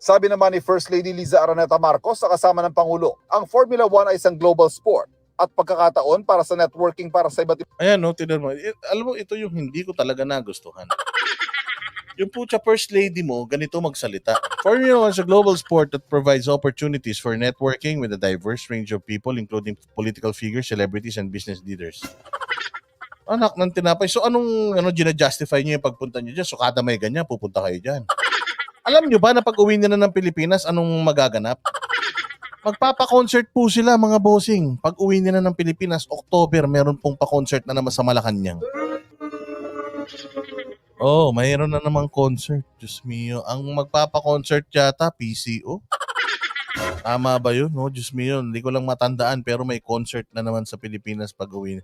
Sabi naman ni First Lady Liza Araneta Marcos sa kasama ng Pangulo, ang Formula 1 ay isang global sport at pagkakataon para sa networking para sa iba't Ayan, no, tinan mo. Alam mo, ito yung hindi ko talaga nagustuhan. Yung pucha first lady mo, ganito magsalita. Formula 1 is a global sport that provides opportunities for networking with a diverse range of people, including political figures, celebrities, and business leaders. Anak ng tinapay. So anong ano, gina-justify niyo yung pagpunta niyo dyan? Sukada may ganyan, pupunta kayo dyan. Alam niyo ba na pag uwi nila ng Pilipinas, anong magaganap? Magpapa-concert po sila mga bossing. Pag uwi nila ng Pilipinas, October, meron pong pa-concert na naman sa Malacanang. Oh, mayroon na namang concert. Diyos mio. Ang magpapa-concert yata, PCO. Tama ba yun? No, Diyos mio. Hindi ko lang matandaan pero may concert na naman sa Pilipinas pag uwi.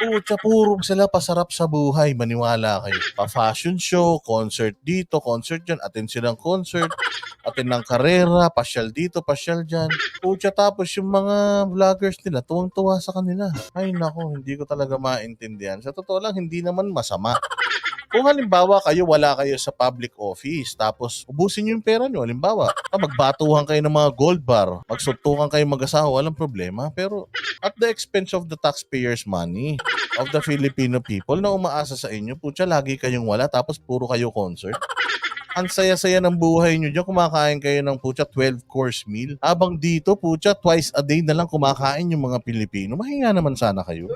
Pucha, puro sila pasarap sa buhay. Maniwala kayo. Pa-fashion show, concert dito, concert dyan, attend silang concert, attend ng karera, pasyal dito, pasyal dyan. Pucha, tapos yung mga vloggers nila, tuwang-tuwa sa kanila. Ay nako, hindi ko talaga maintindihan. Sa totoo lang, hindi naman masama. Kung halimbawa kayo, wala kayo sa public office, tapos ubusin nyo yung pera nyo. Halimbawa, ah, magbatuhan kayo ng mga gold bar, magsuntukan kayo mag-asawa, walang problema. Pero at the expense of the taxpayers' money of the Filipino people na umaasa sa inyo, putya, lagi kayong wala, tapos puro kayo concert. Ang saya-saya ng buhay nyo dyan, kumakain kayo ng putya 12-course meal. Habang dito, putya, twice a day na lang kumakain yung mga Pilipino. Mahinga naman sana kayo.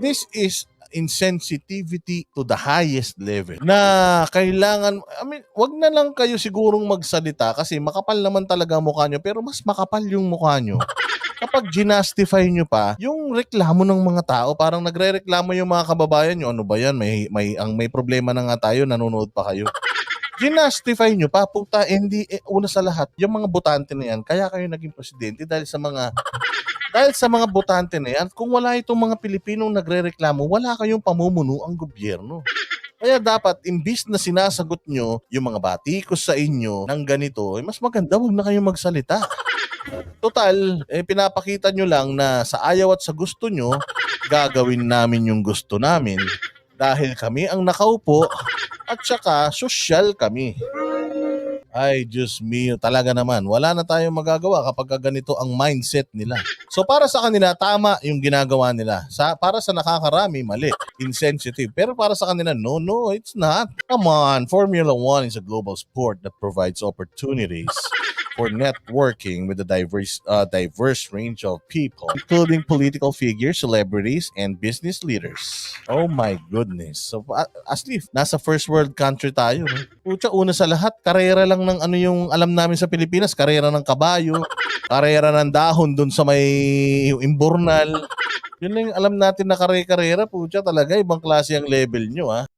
This is insensitivity to the highest level. Na kailangan I mean wag na lang kayo sigurong magsalita kasi makapal naman talaga mukha nyo pero mas makapal yung mukha nyo. Kapag ginastify nyo pa yung reklamo ng mga tao parang nagrereklamo yung mga kababayan nyo ano ba yan? May may ang may problema na nga tayo nanonood pa kayo. Ginastify nyo pa puta hindi eh, una sa lahat yung mga botante na yan kaya kayo naging presidente dahil sa mga dahil sa mga botante na yan, kung wala itong mga Pilipinong nagre-reklamo, wala kayong pamumuno ang gobyerno. Kaya dapat, imbis na sinasagot nyo yung mga batikos sa inyo ng ganito, eh, mas maganda wag na kayong magsalita. Total, eh, pinapakita nyo lang na sa ayaw at sa gusto nyo, gagawin namin yung gusto namin dahil kami ang nakaupo at saka sosyal kami. Ay, Diyos mio, talaga naman. Wala na tayong magagawa kapag ganito ang mindset nila. So para sa kanila, tama yung ginagawa nila. Sa, para sa nakakarami, mali. Insensitive. Pero para sa kanila, no, no, it's not. Come on, Formula One is a global sport that provides opportunities for networking with a diverse uh, diverse range of people, including political figures, celebrities, and business leaders. Oh my goodness. So, as if nasa first world country tayo. Pucha, una sa lahat, karera lang ng ano yung alam namin sa Pilipinas, karera ng kabayo, karera ng dahon dun sa may imbornal. Yun lang alam natin na kare-karera, pucha talaga, ibang klase ang level nyo ha.